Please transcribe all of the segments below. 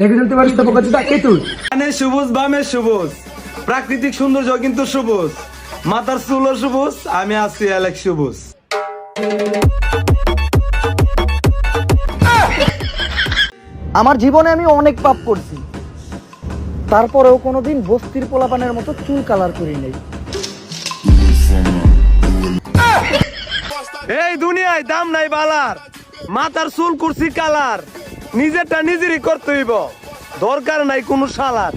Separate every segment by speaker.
Speaker 1: চলতে পারিস তো বোকা কে তুই?
Speaker 2: ডানে সবুজ বামে সবুজ। প্রাকৃতিক সৌন্দর্য কিন্তু সবুজ। মাথার চুলও সবুজ আমি আছি অ্যালেক সবুজ।
Speaker 3: আমার জীবনে আমি অনেক পাপ করছি। তারপরেও কোনোদিন বস্তির পোলাপানের মতো চুল কালার করি নেই।
Speaker 2: এই দুনিয়ায় দাম নাই বালার। মাথার চুল কুরসি কালার। নিজেরটা নিজেরই করতে হইব। দরকার নাই কোনো সালার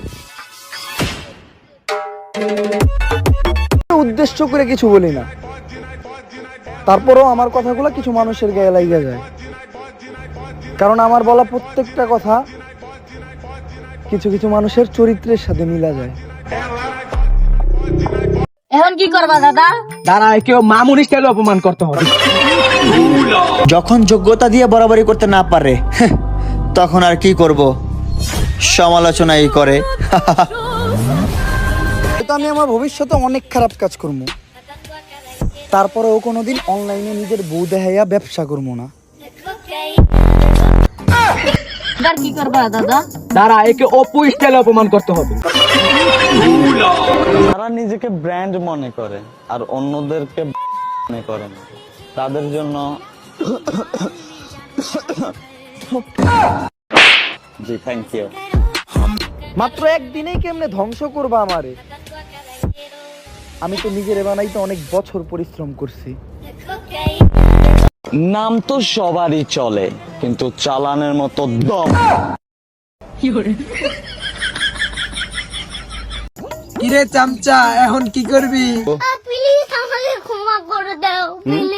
Speaker 3: উদ্দেশ্য করে কিছু বলি না। তারপরেও আমার কথাগুলো কিছু মানুষের গায়ে লাগিয়ে যায়। কারণ আমার বলা প্রত্যেকটা কথা কিছু কিছু মানুষের চরিত্রের সাথে মিলা যায়।
Speaker 4: এখন কি করবা দাদা?
Speaker 1: দাঁড়ায় কেউ মামুনি স্টাইল অপমান করতে হবে।
Speaker 5: যখন যোগ্যতা দিয়ে বরাবরি করতে না পারে তখন আর কি করব? সমালোচনাই করে।
Speaker 3: হয়তো আমি আমার ভবিষ্যতে অনেক খারাপ কাজ করব। তারপরেও কোনোদিন অনলাইনে নিজের বউ দেখাইয়া ব্যবসা করব না।
Speaker 4: এবার কি করবা দাদা?
Speaker 1: দাঁড়া একে অপু স্টাইল অপমান করতে হবে।
Speaker 6: তারা নিজেকে ব্র্যান্ড মনে করে আর অন্যদেরকে মনে করে না। তাদের জন্য জি থ্যাংক ইউ
Speaker 3: মাত্র একদিনেই কেমনে ধ্বংস করবা আমারে? আমি তো নিজের বানাইতে অনেক বছর পরিশ্রম করছি।
Speaker 6: নাম তো সবারই চলে কিন্তু চালানের মতো দম।
Speaker 1: কিরে? চামচা এখন কি করবি?
Speaker 7: প্লিজ আমাকে ক্ষমা করে দাও প্লিজ